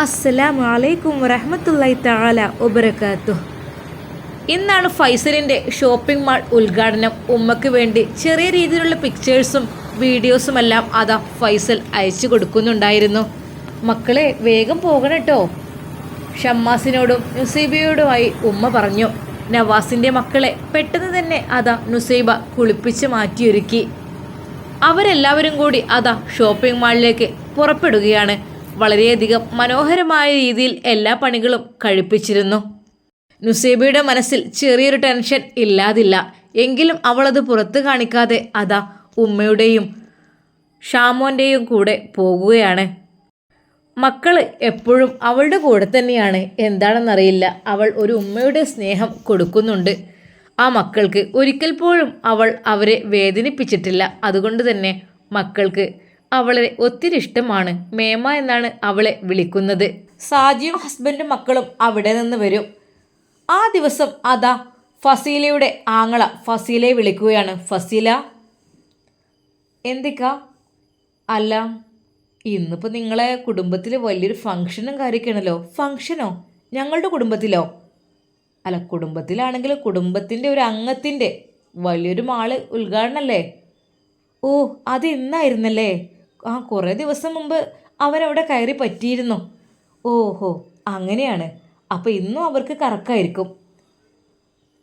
അസ്സലാമു അലൈക്കും വറഹമത്തല്ലായി തആല വബറകാതുഹു. ഇന്നാണ് ഫൈസലിന്റെ ഷോപ്പിംഗ് മാൾ ഉദ്ഘാടനം. ഉമ്മയ്ക്ക് വേണ്ടി ചെറിയ രീതിയിലുള്ള പിക്ചേഴ്സും വീഡിയോസും എല്ലാം അതാ ഫൈസൽ അയച്ചു കൊടുക്കുന്നുണ്ടായിരുന്നു. മക്കളെ വേഗം പോകണം കേട്ടോ ഷമ്മാസിനോടും നുസൈബയോടുമായി ഉമ്മ പറഞ്ഞു. നവാസിന്റെ മക്കളെ പെട്ടെന്ന് തന്നെ അതാ നുസൈബ കുളിപ്പിച്ച് മാറ്റിയൊരുക്കി. അവരെല്ലാവരും കൂടി അതാ ഷോപ്പിംഗ് മാളിലേക്ക് പുറപ്പെടുകയാണ്. വളരെയധികം മനോഹരമായ രീതിയിൽ എല്ലാ പണികളും കഴിപ്പിച്ചിരുന്നു. നുസേബയുടെ മനസ്സിൽ ചെറിയൊരു ടെൻഷൻ ഇല്ലാതില്ല. എങ്കിലും അവളത് പുറത്ത് കാണിക്കാതെ അതാ ഉമ്മയുടെയും ഷാമോന്റെയും കൂടെ പോകുകയാണ്. മക്കൾ എപ്പോഴും അവളുടെ കൂടെ തന്നെയാണ്. എന്താണെന്നറിയില്ല. അവൾ ഒരു ഉമ്മയുടെ സ്നേഹം കൊടുക്കുന്നുണ്ട്. ആ മക്കൾക്ക് ഒരിക്കൽ പോലും അവൾ അവരെ വേദനിപ്പിച്ചിട്ടില്ല. അതുകൊണ്ട് തന്നെ മക്കൾക്ക് അവളെ ഒത്തിരി ഇഷ്ടമാണ്. മേമ എന്നാണ് അവളെ വിളിക്കുന്നത്. സാജിയും ഹസ്ബൻഡും മക്കളും അവിടെ നിന്ന് വരും. ആ ദിവസം അതാ ഫസീലയുടെ ആങ്ങള ഫസീലയെ വിളിക്കുകയാണ്. ഫസീല? എന്തിക്ക? അല്ല ഇന്നിപ്പോൾ നിങ്ങളെ കുടുംബത്തിൽ വലിയൊരു ഫംഗ്ഷനും കാര്യമൊക്കെയാണല്ലോ. ഫംഗ്ഷനോ? ഞങ്ങളുടെ കുടുംബത്തിലോ? അല്ല കുടുംബത്തിലാണെങ്കിൽ കുടുംബത്തിന്റെ ഒരു അംഗത്തിന്റെ വലിയൊരു മാൾ ഉദ്ഘാടനമല്ലേ ഓ അത് ഇന്നായിരുന്നല്ലേ? ആ കുറേ ദിവസം മുമ്പ് അവരവിടെ കയറി പറ്റിയിരുന്നു. ഓഹോ അങ്ങനെയാണ്. അപ്പോൾ ഇന്നും അവർക്ക് കറക്കായിരിക്കും.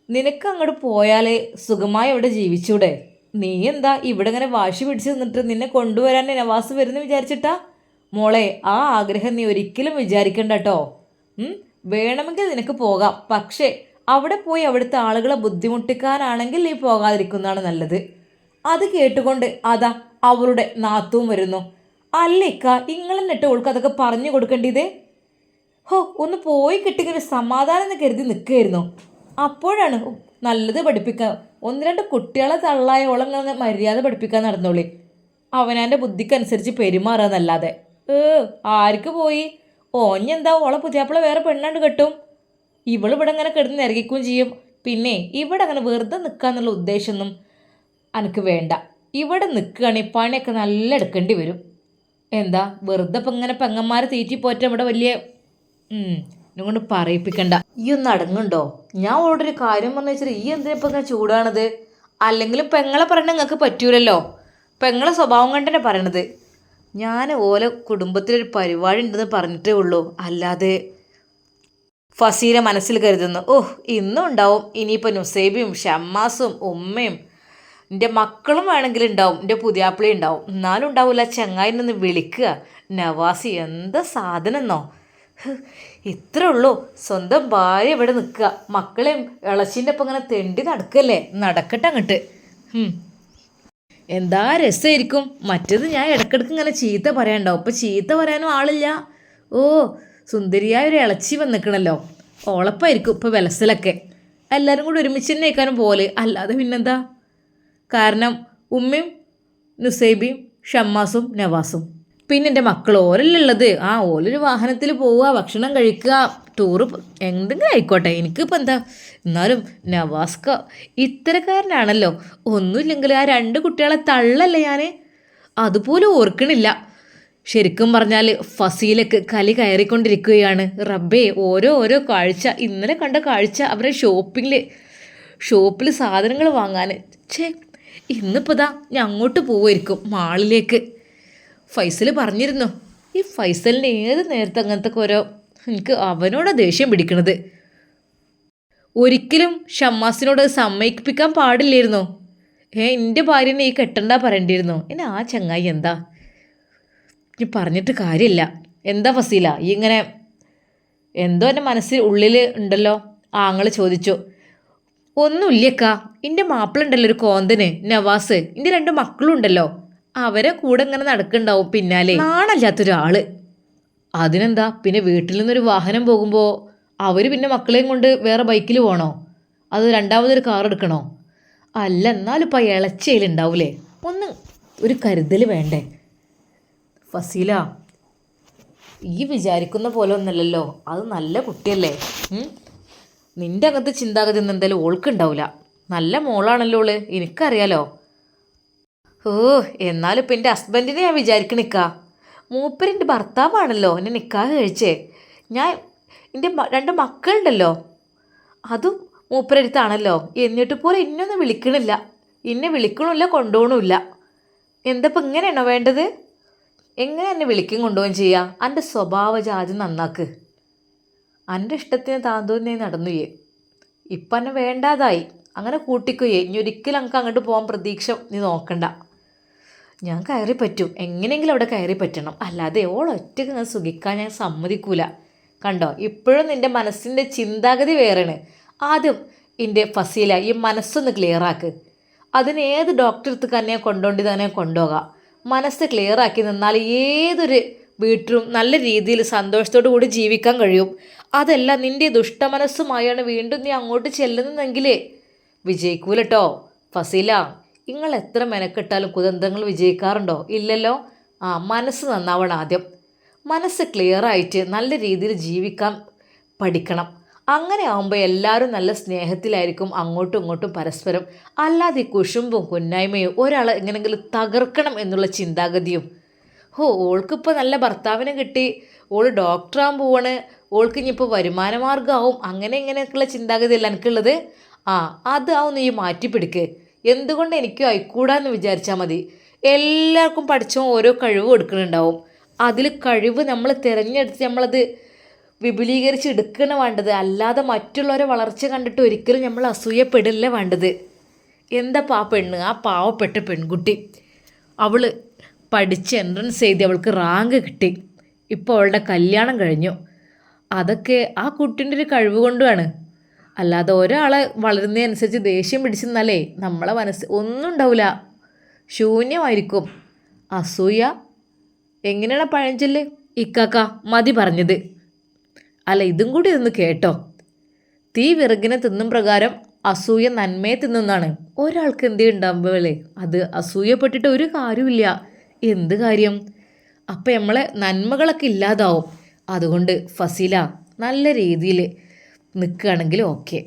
നിനക്ക് അങ്ങോട്ട് പോയാലേ സുഖമായി അവിടെ ജീവിച്ചൂടെ? നീ എന്താ ഇവിടെ ഇങ്ങനെ വാശി പിടിച്ച് നിന്നിട്ട് നിന്നെ കൊണ്ടുവരാൻ നവാസ് വരുന്നു വിചാരിച്ചിട്ടാ? മോളെ ആ ആഗ്രഹം നീ ഒരിക്കലും വിചാരിക്കണ്ട കേട്ടോ വേണമെങ്കിൽ നിനക്ക് പോകാം. പക്ഷേ അവിടെ പോയി അവിടുത്തെ ആളുകളെ ബുദ്ധിമുട്ടിക്കാനാണെങ്കിൽ നീ പോകാതിരിക്കുന്നതാണ് നല്ലത്. അത് കേട്ടുകൊണ്ട് അതാ അവളുടെ നാത്തും വരുന്നു. അല്ലേക്ക ഇങ്ങളെന്നിട്ട് ഓൾക്ക് അതൊക്കെ പറഞ്ഞു കൊടുക്കേണ്ടിയതേ ഹോ ഒന്ന് പോയി കിട്ടിങ്ങനെ സമാധാനം എന്ന് കരുതി നിൽക്കുകയായിരുന്നു. അപ്പോഴാണ് നല്ലത് പഠിപ്പിക്കാൻ ഒന്ന് രണ്ട് കുട്ടികളെ തള്ളായ ഓളങ്ങനെ മര്യാദ പഠിപ്പിക്കാൻ നടന്നോളി. അവനാന്റെ ബുദ്ധിക്കനുസരിച്ച് പെരുമാറാന്നല്ലാതെ ഏ ആർക്ക് പോയി? ഓഞ്ഞെന്താ ഓളെ പുതിയാപ്പിള വേറെ പെണ്ണാണ്ട് കെട്ടും? ഇവൾ ഇവിടെ അങ്ങനെ കിടന്ന് ഇറങ്ങിക്കുകയും ചെയ്യും. പിന്നെ ഇവിടെ അങ്ങനെ വെറുതെ നിൽക്കാന്നുള്ള ഉദ്ദേശമൊന്നും എനിക്ക് വേണ്ട. ഇവിടെ നിൽക്കുകയാണെങ്കിൽ പണിയൊക്കെ നല്ല എടുക്കേണ്ടി വരും. എന്താ വെറുതെ ഇപ്പം ഇങ്ങനെ പെങ്ങന്മാരെ തീറ്റി പോറ്റ ഇവിടെ വലിയ കൊണ്ട് പറയിപ്പിക്കണ്ട. ഈ ഒന്ന് അടങ്ങുണ്ടോ ഞാൻ ഓടൊരു കാര്യം പറഞ്ഞു വെച്ചാൽ ഈ എന്തിനാ ഇപ്പം ഇങ്ങനെ ചൂടാണത്? അല്ലെങ്കിൽ പെങ്ങളെ പറഞ്ഞ നിങ്ങൾക്ക് പറ്റൂലല്ലോ? പെങ്ങളെ സ്വഭാവം കണ്ടന്നെ പറയണത്. ഞാൻ ഓലെ കുടുംബത്തിലൊരു പരിപാടി ഉണ്ടെന്ന് പറഞ്ഞിട്ടേ ഉള്ളൂ. അല്ലാതെ ഫസീല മനസ്സിൽ കരുതുന്നു. ഓഹ് ഇന്നും ഉണ്ടാവും ഇനിയിപ്പോൾ നുസൈബിയും ഷമ്മാസും ഉമ്മയും എന്റെ മക്കളും വേണമെങ്കിൽ ഉണ്ടാവും എന്റെ പുതിയാപ്പിളി ഉണ്ടാവും. എന്നാലും ഉണ്ടാവില്ല ചങ്ങായി നിന്ന് വിളിക്കുക. നവാസി എന്താ സാധനമെന്നോ? ഇത്രേ ഉള്ളൂ. സ്വന്തം ഭാര്യ ഇവിടെ നിൽക്കുക. മക്കളെയും ഇളച്ചിന്റെ ഒപ്പം ഇങ്ങനെ തെണ്ടി നടക്കല്ലേ നടക്കട്ടെ അങ്ങോട്ട്. എന്താ രസമായിരിക്കും. മറ്റേത് ഞാൻ ഇടയ്ക്കിടയ്ക്ക് ഇങ്ങനെ ചീത്ത പറയാനുണ്ടാവും. ഇപ്പം ചീത്ത പറയാനും ആളില്ല. ഓ സുന്ദരിയായ ഒരു ഇളച്ചി വന്നിക്കണല്ലോ. ഓളപ്പായിരിക്കും ഇപ്പോൾ വിലസിലൊക്കെ. എല്ലാവരും കൂടി ഒരുമിച്ച് തന്നെ പോലെ. അല്ലാതെ പിന്നെന്താ? കാരണം ഉമ്മയും നുസൈബിയും ഷമ്മാസും നവാസും. പിന്നെ എന്റെ മക്കൾ ഓരല്ലുള്ളത് ആ ഓലൊരു വാഹനത്തിൽ പോവുക ഭക്ഷണം കഴിക്കുക ടൂറ് എന്തെങ്കിലും ആയിക്കോട്ടെ. എനിക്കിപ്പോൾ എന്താ? എന്നാലും നവാസ്ക ഇത്തരക്കാരനാണല്ലോ. ഒന്നുമില്ലെങ്കിൽ ആ രണ്ട് കുട്ടികളെ തള്ളല്ലേ ഞാൻ അതുപോലും ഓർക്കണില്ല. ശരിക്കും പറഞ്ഞാൽ ഫസീലക്ക് കലി കയറിക്കൊണ്ടിരിക്കുകയാണ്. റബ്ബേ ഓരോ ഓരോ കാഴ്ച. ഇന്നലെ കണ്ട കാഴ്ച അവരെ ഷോപ്പിങ്ങിൽ ഷോപ്പിൽ സാധനങ്ങൾ വാങ്ങാൻ. ഛേ ഇന്നിപ്പോൾ ദാ ഞാൻ അങ്ങോട്ട് പോവായിരിക്കും മാളിലേക്ക്. ഫൈസൽ പറഞ്ഞിരുന്നു ഈ ഫൈസലിന് ഏത് നേരത്തെ അങ്ങനത്തെ ഓരോ എനിക്ക് അവനോടാ ദേഷ്യം പിടിക്കണത്. ഒരിക്കലും ഷമ്മാസിനോട് സമ്മതിപ്പിക്കാൻ പാടില്ലായിരുന്നോ. ഏ എന്റെ ഭാര്യനെ ഈ കെട്ടണ്ട പറയേണ്ടിയിരുന്നു. എന്നെ ആ ചങ്ങായി എന്താ? ഇനി പറഞ്ഞിട്ട് കാര്യമില്ല. എന്താ ഫസീല? ഈ ഇങ്ങനെ എന്തോ എന്റെ മനസ്സിൽ ഉള്ളിൽ ഉണ്ടല്ലോ? ആങ്ങൾ ചോദിച്ചു. ഒന്നുമില്ലക്ക എന്റെ മാപ്പിളുണ്ടല്ലോ ഒരു കോന്തന് നവാസ് എന്റെ രണ്ട് മക്കളും ഉണ്ടല്ലോ അവരെ കൂടെ ഇങ്ങനെ നടക്കുന്നുണ്ടാവും പിന്നാലെ. നാണല്ലാത്തൊരാൾ. അതിനെന്താ? പിന്നെ വീട്ടിൽ നിന്നൊരു വാഹനം പോകുമ്പോൾ അവർ പിന്നെ മക്കളെയും കൊണ്ട് വേറെ ബൈക്കിൽ പോകണോ അത് രണ്ടാമതൊരു കാർ എടുക്കണോ? അല്ല എന്നാലും ഇപ്പം ഇളച്ചയിലുണ്ടാവൂലേ ഒന്ന് ഒരു കരുതൽ വേണ്ടേ? ഫസീല ഈ വിചാരിക്കുന്ന പോലെ ഒന്നല്ലല്ലോ. അത് നല്ല കുട്ടിയല്ലേ? നിന്റെ അകത്ത് ചിന്താഗതി ഒന്നും എന്തായാലും ഓൾക്കുണ്ടാവില്ല നല്ല മോളാണല്ലോ ഓൾ എനിക്കറിയാലോ. ഓ എന്നാലും ഇപ്പം എന്റെ ഹസ്ബൻഡിനെ ഞാൻ വിചാരിക്കണിക്ക മൂപ്പരെന്റെ ഭർത്താവാണല്ലോ എന്നെ നിൽക്കാതെ കഴിച്ചേ. ഞാൻ എന്റെ രണ്ട് മക്കളുണ്ടല്ലോ. അതും മൂപ്പരടുത്താണല്ലോ എന്നിട്ട് പോലും എന്നെയൊന്നും വിളിക്കണില്ല. എന്നെ വിളിക്കണമില്ല കൊണ്ടുപോകണമില്ല എന്തപ്പോൾ ഇങ്ങനെയാണോ വേണ്ടത്? എങ്ങനെ എന്നെ വിളിക്കും കൊണ്ടുപോകുകയും ചെയ്യുക എന്റെ സ്വഭാവ ജാതി നന്നാക്ക്. എന്റെ ഇഷ്ടത്തിന് താന്തോന്നേ നടന്നുയേ. ഇപ്പം എന്നെ വേണ്ടാതായി. അങ്ങനെ കൂട്ടിക്കുകയെ ഇനി ഒരിക്കലും നമുക്ക് അങ്ങോട്ട് പോകാൻ പ്രതീക്ഷ നീ നോക്കണ്ട. ഞാൻ കയറി പറ്റും. എങ്ങനെയെങ്കിലും അവിടെ കയറി പറ്റണം. അല്ലാതെ ഓൾ ഒറ്റയ്ക്ക് ഞാൻ സുഖിക്കാൻ ഞാൻ സമ്മതിക്കൂല. കണ്ടോ? ഇപ്പോഴും നിന്റെ മനസ്സിന്റെ ചിന്താഗതി വേറെയാണ്. ആദ്യം എന്റെ ഫസീല ഈ മനസ്സൊന്ന് ക്ലിയർ ആക്ക്. അതിന് ഏത് ഡോക്ടറെ അടുത്ത് തന്നെ കൊണ്ടുകൊണ്ട് തന്നെ കൊണ്ടുപോകാം മനസ്സ് ക്ലിയർ ആക്കി നിന്നാൽ ഏതൊരു വീട്ടിലും നല്ല രീതിയിൽ സന്തോഷത്തോടു കൂടി ജീവിക്കാൻ കഴിയും. അതല്ല നിന്റെ ദുഷ്ടമനസ്സുമായാണ് വീണ്ടും നീ അങ്ങോട്ട് ചെല്ലുന്നതെങ്കിലേ. വിജയിക്കൂലട്ടോ. ഫസീല നിങ്ങൾ എത്ര മെനക്കെട്ടാലും കുതന്ത്രങ്ങൾ വിജയിക്കാറുണ്ടോ? ഇല്ലല്ലോ. ആ മനസ്സ് നന്നാവണം ആദ്യം. മനസ്സ് ക്ലിയർ ആയിട്ട് നല്ല രീതിയിൽ ജീവിക്കാൻ പഠിക്കണം. അങ്ങനെ ആകുമ്പോൾ എല്ലാവരും നല്ല സ്നേഹത്തിലായിരിക്കും അങ്ങോട്ടും ഇങ്ങോട്ടും പരസ്പരം. അല്ലാതെ കുശുമ്പും കുന്നായ്മയും ഒരാളെ എങ്ങനെങ്കിലും തകർക്കണം എന്നുള്ള ചിന്താഗതിയും. ഓ ഓൾക്കിപ്പോൾ നല്ല ഭർത്താവിനെ കിട്ടി. ഓൾ ഡോക്ടറാകാൻ പോവാണ്. ഓൾക്ക് ഇനിയിപ്പോൾ വരുമാന മാർഗമാവും അങ്ങനെ ഇങ്ങനെയൊക്കെയുള്ള ചിന്താഗതിയല്ല എനിക്കുള്ളത്. ആ അതാവും നീ മാറ്റിപ്പിടിക്ക്. എന്തുകൊണ്ട് എനിക്കും ആയിക്കൂടാന്ന് വിചാരിച്ചാൽ മതി. എല്ലാവർക്കും പഠിച്ചും ഓരോ കഴിവ് കൊടുക്കുന്നുണ്ടാവും അതിൽ കഴിവ് നമ്മൾ തിരഞ്ഞെടുത്ത് നമ്മളത് വിപുലീകരിച്ച് എടുക്കണം വേണ്ടത്. അല്ലാതെ മറ്റുള്ളവരെ വളർച്ച കണ്ടിട്ട് ഒരിക്കലും നമ്മൾ അസൂയപ്പെടില്ല വേണ്ടത്. എന്താ ആ പെണ്ണ്? ആ പാവപ്പെട്ട പെൺകുട്ടി. അവൾ പഠിച്ച് എൻട്രൻസ് ചെയ്ത് അവൾക്ക് റാങ്ക് കിട്ടി. ഇപ്പോൾ അവളുടെ കല്യാണം കഴിഞ്ഞു. അതൊക്കെ ആ കുട്ടീന്റെ ഒരു കഴിവ് കൊണ്ടുമാണ് അല്ലാതെ ഒരാളെ വളരുന്നതനുസരിച്ച് ദേഷ്യം പിടിച്ചെന്നാലേ നമ്മളെ മനസ്സ് ഒന്നും ഉണ്ടാവില്ല ശൂന്യമായിരിക്കും. അസൂയ. എങ്ങനെയാണ് പഴഞ്ചൊല്ല്? ഇക്കാക്ക മതി പറഞ്ഞത്. അല്ല ഇതും കൂടി ഒന്ന് കേട്ടോ. തീ വിറകിനെ തിന്നും പ്രകാരം അസൂയ നന്മയെ തിന്നുന്നാണ് ഒരാൾക്ക് എന്ത് ഉണ്ടാകുമ്പോഴേ അത് അസൂയപ്പെട്ടിട്ട് ഒരു കാര്യമില്ല എന്ത് കാര്യം? അപ്പം നമ്മളെ നന്മകളൊക്കെ ഇല്ലാതാവും. അതുകൊണ്ട് ഫസീല നല്ല രീതിയിൽ നിൽക്കുകയാണെങ്കിൽ ഓക്കെ.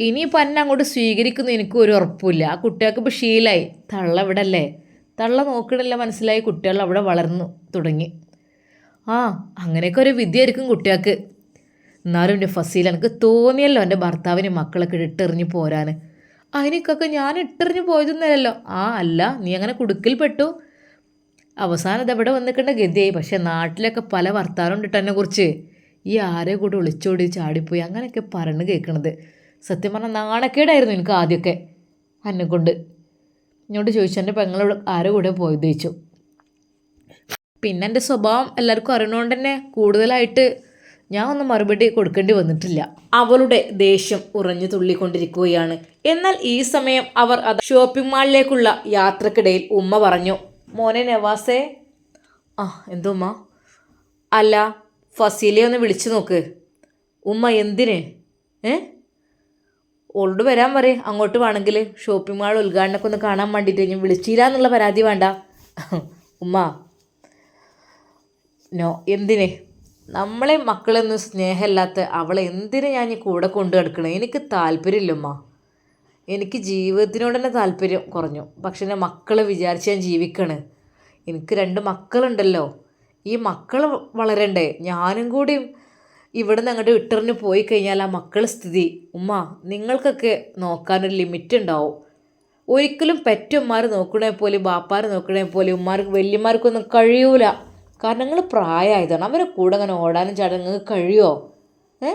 ഇനിയിപ്പോൾ എന്നെ അങ്ങോട്ട് സ്വീകരിക്കുന്ന എനിക്ക് ഒരു ഉറപ്പില്ല ആ കുട്ടികൾക്ക് ഇപ്പോൾ ശീലായി. തള്ള ഇവിടെ അല്ലേ തള്ള നോക്കണില്ല മനസ്സിലായി. കുട്ടികൾ അവിടെ വളർന്നു തുടങ്ങി. ആ അങ്ങനെയൊക്കെ ഒരു വിദ്യയായിരിക്കും കുട്ടികൾക്ക്. എന്നാലും എന്റെ ഫസീൽ എനിക്ക് തോന്നിയല്ലോ എന്റെ ഭർത്താവിന് മക്കളൊക്കെ ഇട്ടെറിഞ്ഞ് പോരാൻ. അതിനൊക്കെ ഞാൻ ഇട്ടെറിഞ്ഞ് പോയതൊന്നുമല്ലല്ലോ. ആ അല്ല നീ അങ്ങനെ കുടുക്കിൽപ്പെട്ടു. അവസാനം ഇതെവിടെ വന്നിക്കേണ്ട ഗതിയായി. പക്ഷെ നാട്ടിലൊക്കെ പല വർത്താനം ഉണ്ട് എന്നെ കുറിച്ച് ഈ ആരെ കൂടെ ഒളിച്ചോടി ചാടിപ്പോയി അങ്ങനെയൊക്കെ പറഞ്ഞു കേൾക്കണത് സത്യം പറഞ്ഞാൽ നാണക്കേടായിരുന്നു എനിക്ക് ആദ്യമൊക്കെ എന്നെ കൊണ്ട് എന്നോട് ചോദിച്ചു എന്റെ പെങ്ങളോട് ആരെ കൂടെ പോയത്? ചോദിച്ചു. പിന്നെ എന്റെ സ്വഭാവം എല്ലാവർക്കും അറിയണോണ്ട് തന്നെ കൂടുതലായിട്ട് ഞാൻ ഒന്നും മറുപടി കൊടുക്കേണ്ടി വന്നിട്ടില്ല. അവളുടെ ദേഷ്യം ഉറഞ്ഞു തുള്ളിക്കൊണ്ടിരിക്കുകയാണ്. എന്നാൽ ഈ സമയം അവർ അത് ഷോപ്പിംഗ് മാളിലേക്കുള്ള യാത്രക്കിടയിൽ ഉമ്മ പറഞ്ഞു മോനെ നവാസേ. ആ എന്തോ ഉമ്മ? അല്ല ഫസീലെ ഒന്ന് വിളിച്ചു നോക്ക്. ഉമ്മ എന്തിന്? ഏ? ഓളോട് വരാൻ പറയേ. അങ്ങോട്ട് വേണമെങ്കിൽ ഷോപ്പിംഗ് മാൾ ഉദ്ഘാടനമൊക്കെ ഒന്ന് കാണാൻ വേണ്ടിയിട്ട് ഞാൻ വിളിച്ചില്ല എന്നുള്ള പരാതി വേണ്ട. ഉമ്മ. നോ എന്തിന്? നമ്മളെ മക്കളൊന്നും സ്നേഹമില്ലാത്ത അവളെ എന്തിനു ഞാൻ കൂടെ കൊണ്ടു കിടക്കണേ എനിക്ക് താല്പര്യമില്ല ഉമ്മ. എനിക്ക് ജീവിതത്തിനോട് തന്നെ താല്പര്യം കുറഞ്ഞു. പക്ഷെ എന്റെ മക്കളെ വിചാരിച്ച് ഞാൻ ജീവിക്കണ്. എനിക്ക് രണ്ട് മക്കളുണ്ടല്ലോ. ഈ മക്കൾ വളരണ്ടേ. ഞാനും കൂടി ഇവിടെ നിന്ന് അങ്ങോട്ട് ഇട്ടെറിഞ്ഞ് പോയി കഴിഞ്ഞാൽ ആ മക്കളെ സ്ഥിതി. ഉമ്മ നിങ്ങൾക്കൊക്കെ നോക്കാനൊരു ലിമിറ്റ് ഉണ്ടാവും. ഒരിക്കലും പെറ്റുമ്മാർ നോക്കണേ പോലെ ബാപ്പാർ നോക്കണേ പോലെ ഉമ്മാർക്ക് വലിയമാർക്കൊന്നും കഴിയൂല. കാരണം നിങ്ങൾ പ്രായമായതാണ്. അവരെ കൂടെ അങ്ങനെ ഓടാനും ചടങ്ങ് കഴിയുമോ ഏ?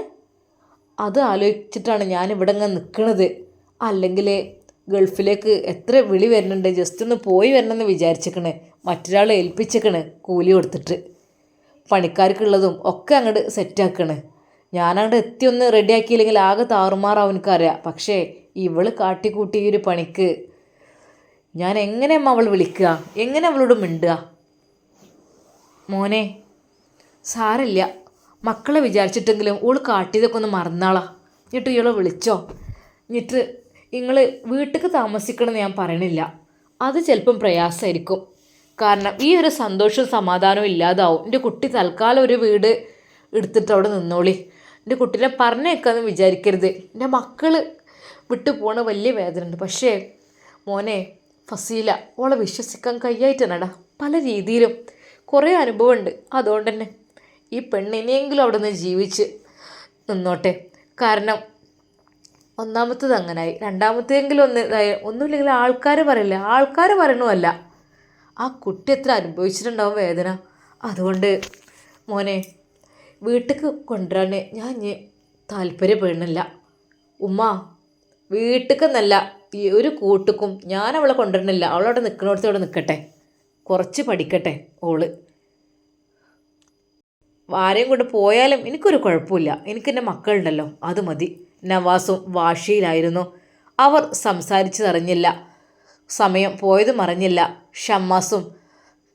അത് ആലോചിച്ചിട്ടാണ് ഞാൻ ഇവിടെ ഇങ്ങനെ നിൽക്കണത് അല്ലെങ്കിൽ ഗൾഫിലേക്ക് എത്ര വിളി വരുന്നുണ്ട് ജസ്റ്റ് ഒന്ന് പോയി വരണമെന്ന് വിചാരിച്ചിക്കണ് മറ്റൊരാളെ ഏൽപ്പിച്ചിക്കണ് കൂലി കൊടുത്തിട്ട്. പണിക്കാർക്കുള്ളതും ഒക്കെ അങ്ങോട്ട് സെറ്റാക്കണ് ഞാനങ്ങോട്ട് എത്തി ഒന്ന് റെഡിയാക്കിയില്ലെങ്കിൽ ആകെ താറുമാറാവും എനിക്കറിയാം. പക്ഷേ ഇവൾ കാട്ടിക്കൂട്ടി ഈ ഒരു പണിക്ക്. ഞാൻ എങ്ങനെ അവൾ വിളിക്കുക? എങ്ങനെ അവളോട് മിണ്ടുക? മോനെ സാരമില്ല. മക്കളെ വിചാരിച്ചിട്ടെങ്കിലും ഓൾ കാട്ടിയതൊക്കെ ഒന്ന് മറന്നാളാ. എന്നിട്ട് ഇയാളെ വിളിച്ചോ? എന്നിട്ട് നിങ്ങൾ വീട്ടിലേക്ക് താമസിക്കണമെന്ന് ഞാൻ പറയണില്ല. അത് ചിലപ്പം പ്രയാസമായിരിക്കും കാരണം ഈ ഒരു സന്തോഷവും സമാധാനവും ഇല്ലാതാവും. എന്റെ കുട്ടി തൽക്കാലം ഒരു വീട് എടുത്തിട്ട് അവിടെ നിന്നോളി. എന്റെ കുട്ടീനെ പറഞ്ഞേക്കാന്ന് വിചാരിക്കരുത്. എന്റെ മക്കൾ വിട്ടു പോണ വലിയ വേദന ഉണ്ട് പക്ഷേ മോനെ ഫസീല ഓളെ വിശ്വസിക്കാൻ കയ്യായിട്ടാണടാ. പല രീതിയിലും കുറേ അനുഭവമുണ്ട്. അതുകൊണ്ട് തന്നെ ഈ പെണ്ണിനെയെങ്കിലും അവിടെ നിന്ന് ജീവിച്ച് നിന്നോട്ടെ. കാരണം ഒന്നാമത്തത് അങ്ങനായി. രണ്ടാമത്തെങ്കിലും ഒന്ന് ഒന്നുമില്ലെങ്കിൽ ആൾക്കാർ പറയില്ല? ആൾക്കാർ പറയണമല്ല ആ കുട്ടി എത്ര അനുഭവിച്ചിട്ടുണ്ടാവും വേദന. അതുകൊണ്ട് മോനെ വീട്ടിലേക്ക് കൊണ്ടുവരാൻ ഞാൻ ഇനി താല്പര്യപ്പെടുന്നില്ല. ഉമ്മ വീട്ടിലേക്കെന്നല്ല ഈ ഒരു കൂട്ടുക്കും ഞാൻ അവളെ കൊണ്ടുവരണില്ല അവളവിടെ നിൽക്കണോടത്ത് അവിടെ നിൽക്കട്ടെ കുറച്ച് പഠിക്കട്ടെ ഓൾ. ആരെയും കൊണ്ട് പോയാലും എനിക്കൊരു കുഴപ്പമില്ല. എനിക്ക് എന്റെ മക്കളുണ്ടല്ലോ. അത് മതി. നവാസും വാഷിയിലായിരുന്നു അവർ സംസാരിച്ചതറിഞ്ഞില്ല. സമയം പോയതും അറിഞ്ഞില്ല ഷമ്മാസും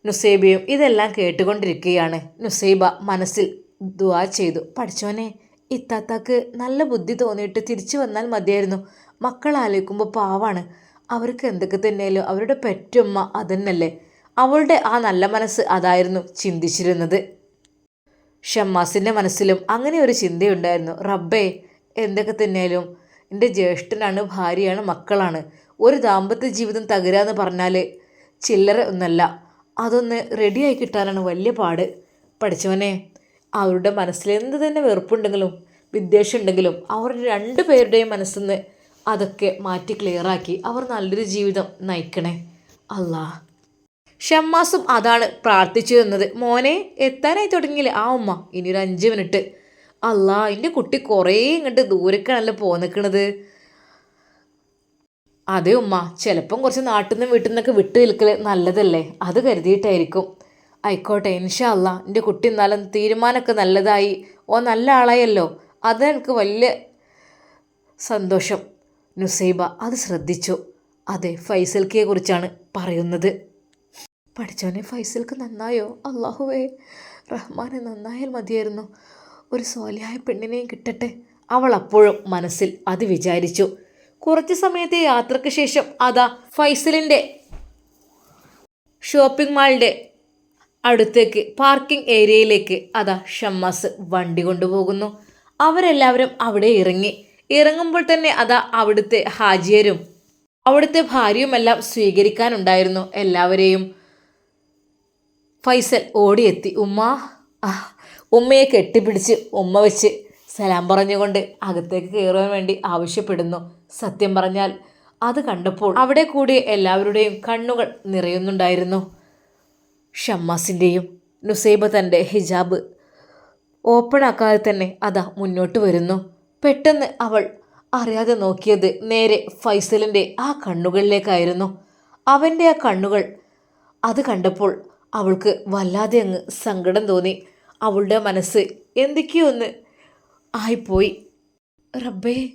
നുസൈബയും ഇതെല്ലാം കേട്ടുകൊണ്ടിരിക്കുകയാണ്. നുസൈബ മനസ്സിൽ ദുവാ ചെയ്തു. പഠിച്ചോനെ ഇത്താത്താക്ക് നല്ല ബുദ്ധി തോന്നിയിട്ട് തിരിച്ചു വന്നാൽ മതിയായിരുന്നു. മക്കൾ ആലോചിക്കുമ്പോൾ പാവാണ്. അവർക്ക് എന്തൊക്കെ തന്നെയല്ലോ അവരുടെ പെറ്റുമ്മ അതന്നല്ലേ. അവളുടെ ആ നല്ല മനസ്സ് അതായിരുന്നു ചിന്തിച്ചിരുന്നത്. ഷമ്മാസിന്റെ മനസ്സിലും അങ്ങനെ ഒരു ചിന്തയുണ്ടായിരുന്നു. റബ്ബേ എന്തൊക്കെ തന്നെയാലും എന്റെ ജ്യേഷ്ഠനാണ് ഭാര്യയാണ് മക്കളാണ്. ഒരു ദാമ്പത്യ ജീവിതം തകരാന്ന് പറഞ്ഞാൽ ചില്ലറ ഒന്നല്ല. അതൊന്ന് റെഡിയായി കിട്ടാനാണ് വലിയ പാട്. പഠിച്ചവനെ അവരുടെ മനസ്സിൽ എന്ത് തന്നെ വെറുപ്പുണ്ടെങ്കിലും വിദ്വേഷമുണ്ടെങ്കിലും അവർ രണ്ടു പേരുടെയും മനസ്സിൽ നിന്ന് അതൊക്കെ മാറ്റി ക്ലിയറാക്കി അവർ നല്ലൊരു ജീവിതം നയിക്കണേ. അല്ലാ ഷമ്മാസും അതാണ് പ്രാർത്ഥിച്ചു തന്നത്. മോനെ എത്താനായി തുടങ്ങിയില്ലേ? ആ ഉമ്മ ഇനി ഒരു അഞ്ച് മിനിറ്റ്. അല്ലാ എന്റെ കുട്ടി കുറേ ഇങ്ങോട്ട് ദൂരക്കാണല്ലോ പോന്നിക്കണത് അതെ ഉമ്മ ചിലപ്പം കുറച്ച് നാട്ടിൽ നിന്നും വീട്ടിൽ നിന്നൊക്കെ വിട്ടു നിൽക്കൽ നല്ലതല്ലേ? അത് കരുതിയിട്ടായിരിക്കും. ആയിക്കോട്ടെ ഇൻഷാ അല്ല എന്റെ കുട്ടി എന്നാലും തീരുമാനമൊക്കെ നല്ലതായി. ഓ നല്ല ആളായല്ലോ. അത് എനിക്ക് വലിയ സന്തോഷം. നുസൈബ അത് ശ്രദ്ധിച്ചു? അതെ ഫൈസൽക്കിയെ കുറിച്ചാണ് പറയുന്നത്. പഠിച്ചവനെ ഫൈസൽക്ക് നന്നായോ? അള്ളാഹുവേ റഹ്മാനെ നന്നായാൽ മതിയായിരുന്നു. ഒരു സോലിയായ പെണ്ണിനെയും കിട്ടട്ടെ. അവൾ അപ്പോഴും മനസ്സിൽ അത് വിചാരിച്ചു. കുറച്ച് സമയത്തെ യാത്രയ്ക്ക് ശേഷം അതാ ഫൈസലിന്റെ ഷോപ്പിംഗ് മാളിന്റെ അടുത്തേക്ക് പാർക്കിംഗ് ഏരിയയിലേക്ക് അതാ ഷമ്മാസ് വണ്ടി കൊണ്ടുപോകുന്നു. അവരെല്ലാവരും അവിടെ ഇറങ്ങി. ഇറങ്ങുമ്പോൾ തന്നെ അതാ അവിടുത്തെ ഹാജിയരും അവിടുത്തെ ഭാര്യയുമെല്ലാം സ്വീകരിക്കാനുണ്ടായിരുന്നു എല്ലാവരെയും. ഫൈസൽ ഓടിയെത്തി. ഉമ്മ ഉമ്മയെ കെട്ടിപ്പിടിച്ച് ഉമ്മ വെച്ച് സലാം പറഞ്ഞുകൊണ്ട് അകത്തേക്ക് കയറുവാൻ വേണ്ടി ആവശ്യപ്പെടുന്നു. സത്യം പറഞ്ഞാൽ അത് കണ്ടപ്പോൾ അവിടെ കൂടി എല്ലാവരുടെയും കണ്ണുകൾ നിറയുന്നുണ്ടായിരുന്നു. ഷമ്മാസിന്റെയും നുസൈബ തന്റെ ഹിജാബ് ഓപ്പൺ ആക്കാതെ തന്നെ അതാ മുന്നോട്ട് വരുന്നു. പെട്ടെന്ന് അവൾ അറിയാതെ നോക്കിയത് നേരെ ഫൈസലിന്റെ ആ കണ്ണുകളിലേക്കായിരുന്നു. അവന്റെ ആ കണ്ണുകൾ അത് കണ്ടപ്പോൾ അവൾക്ക് വല്ലാതെ അങ്ങ് സങ്കടം തോന്നി. അവളുടെ മനസ്സ് എന്തൊക്കെയോ ഒന്ന് ആയിപ്പോയി. റബ്ബേ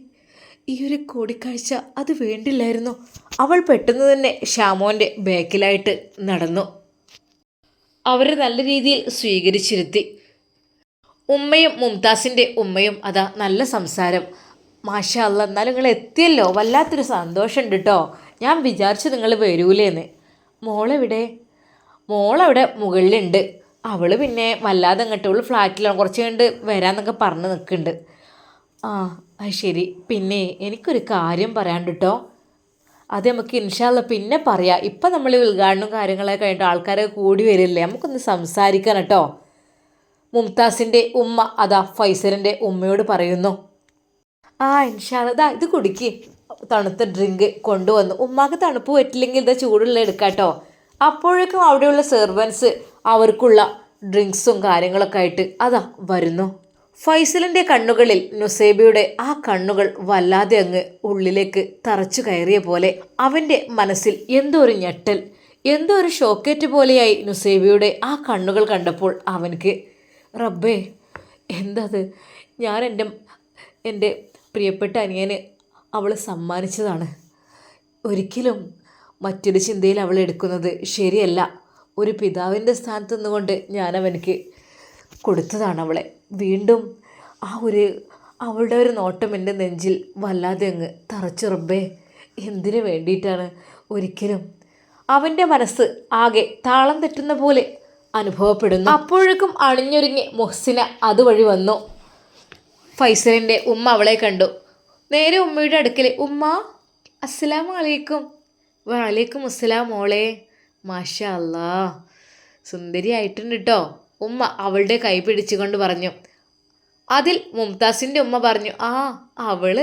ഈ ഒരു കൂടിക്കാഴ്ച അത് വേണ്ടില്ലായിരുന്നു. അവൾ പെട്ടെന്ന് തന്നെ ഷാമോന്റെ ബാക്കിലായിട്ട് നടന്നു. അവരെ നല്ല രീതിയിൽ സ്വീകരിച്ചിരുത്തി. ഉമ്മയും മുംതാസിന്റെ ഉമ്മയും അതാ നല്ല സംസാരം. മാഷാ അല്ല എന്നാലും നിങ്ങൾ എത്തിയല്ലോ. വല്ലാത്തൊരു സന്തോഷമുണ്ട് കേട്ടോ ഞാൻ വിചാരിച്ചു നിങ്ങൾ വരൂലേന്ന്. മോളെവിടെ? മോളവിടെ മുകളിലുണ്ട്. അവൾ പിന്നെ വല്ലാതെ അങ്ങോട്ട് അവൾ ഫ്ലാറ്റിലാണ് കുറച്ച് കണ്ട് വരാമെന്നൊക്കെ പറഞ്ഞ് നിൽക്കുന്നുണ്ട് ആ അത് ശരി. പിന്നെ എനിക്കൊരു കാര്യം പറയാണ്ട് കേട്ടോ അത് നമുക്ക് ഇൻഷാല്ല പിന്നെ പറയാം. ഇപ്പം നമ്മൾ ഉദ്ഘാടനവും കാര്യങ്ങളൊക്കെ കഴിഞ്ഞിട്ട് ആൾക്കാരൊക്കെ കൂടി വരില്ലേ? നമുക്കൊന്ന് സംസാരിക്കണം കേട്ടോ. മുംതാസിന്റെ ഉമ്മ അതാ ഫൈസലിന്റെ ഉമ്മയോട് പറയുന്നു. ആ ഇൻഷാല്ല ഇതാ ഇത് കുടിക്ക്. തണുത്ത ഡ്രിങ്ക് കൊണ്ടുവന്നു. ഉമ്മാക്ക് തണുപ്പ് പറ്റില്ലെങ്കിൽ ഇതാ ചൂടുള്ള എടുക്കാം കേട്ടോ അപ്പോഴേക്കും അവിടെയുള്ള സെർവൻസ് അവർക്കുള്ള ഡ്രിങ്ക്സും കാര്യങ്ങളൊക്കെ ആയിട്ട് അതാ വരുന്നു. ഫൈസലിന്റെ കണ്ണുകളിൽ നുസേബയുടെ ആ കണ്ണുകൾ വല്ലാതെ അങ്ങ് ഉള്ളിലേക്ക് തറച്ചു കയറിയ പോലെ അവന്റെ മനസ്സിൽ എന്തോ ഒരു ഞെട്ടൽ എന്തോ ഒരു ഷോക്കേറ്റ് പോലെയായി നുസേബയുടെ ആ കണ്ണുകൾ കണ്ടപ്പോൾ അവനക്ക് റബ്ബേ എന്തത്? ഞാൻ എന്റെ എന്റെ പ്രിയപ്പെട്ട അനിയന് അവൾ സമ്മാനിച്ചതാണ്. ഒരിക്കലും മറ്റൊരു ചിന്തയിൽ അവൾ എടുക്കുന്നത് ശരിയല്ല. ഒരു പിതാവിന്റെ സ്ഥാനത്ത് നിന്നുകൊണ്ട് ഞാൻ അവനക്ക് കൊടുത്തതാണ് അവളെ വീണ്ടും ആ ഒരു അവളുടെ ഒരു നോട്ടം എന്റെ നെഞ്ചിൽ വല്ലാതെ അങ്ങ് തറച്ചുറബേ എന്തിനു വേണ്ടിയിട്ടാണ് ഒരിക്കലും അവന്റെ മനസ്സ് ആകെ താളം തെറ്റുന്ന പോലെ അനുഭവപ്പെടുന്നു. അപ്പോഴേക്കും അണിഞ്ഞൊരുങ്ങി മൊഹ്സിന അതുവഴി വന്നു. ഫൈസലിന്റെ ഉമ്മ അവളെ കണ്ടു. നേരെ ഉമ്മയുടെ അടുക്കൽ ഉമ്മ അസ്സലാമലൈക്കും വലൈക്കും അസ്സലാം മോളെ. മാഷാ അല്ലാ സുന്ദരിയായിട്ടുണ്ട് കേട്ടോ ഉമ്മ അവളുടെ കൈ പിടിച്ചുകൊണ്ട് പറഞ്ഞു. അതിൽ മുംതാസിന്റെ ഉമ്മ പറഞ്ഞു ആ അവൾ